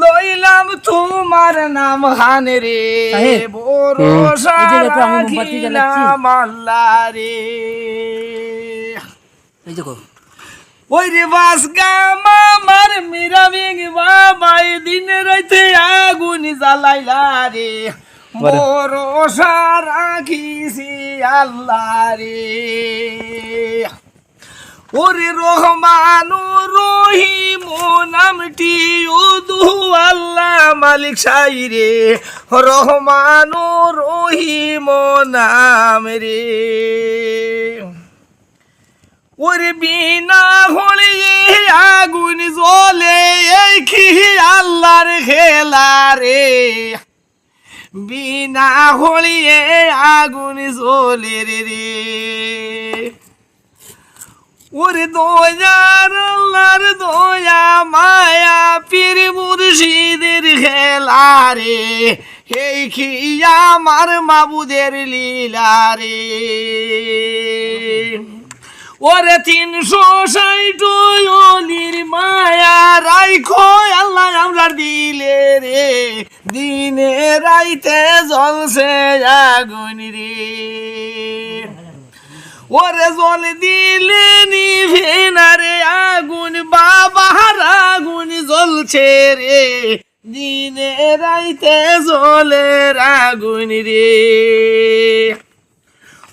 লইলাম তোমার নাম হান রে ভরসা। রাখিলাম আল্লাহ রে। ওই রে বাস গামা মার মেরা বেগ বাবাই দিন রাইতে আগুন জ্বালাইলা রে। ভরসা রাখিছি আল্লাহ রে। ওরে রহমান রহিম নামটি উদু আল্লাহ মালিক সাই রে। রহমান রহিম নাম রে। ওরে বিনা হলিয়ে আগুন জ্বলে এই কি আল্লাহর খেলা রে। বিনা হলিয়ে আগুন জ্বলে রে রে। ওরে দয়ার আল্লাহর দয়া, মায়া পীর মুর্শিদের খেলা রে। এই কি আমার মাবুদের লীলা রে? ওরে তিনশো ষাট অলির মায়া রাইখো আল্লাহ আমরা দিলে রে। দিনে রাইতে জলসে আগুন রে। ওরে জল দিলে নিভে না আগুন বাবার আগুন জ্বলছে রে। দিনে রাইতে জলে আগুন রে।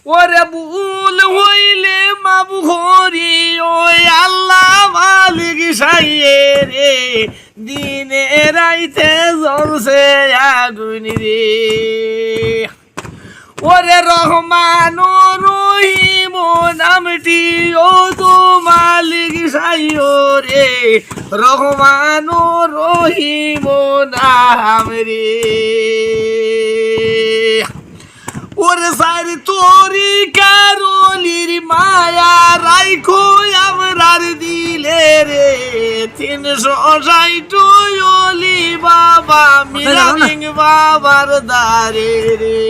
ওরে ভুল হইলে মাবু হরি ওই আল্লাহ মালিক সাইয়ে রে। দিনে রাইতে জ্বলছে আগুন রে। ওরে রহমান রহিম নামটি ও তো মালিক সাইও রে রহমান রহিম নাম রে। ওরে সারি তোরি কারলির মায়া রাইখো আমরার দিলে রে তিনশো ষাট বাবা মিরামিং বাবার দারে রে।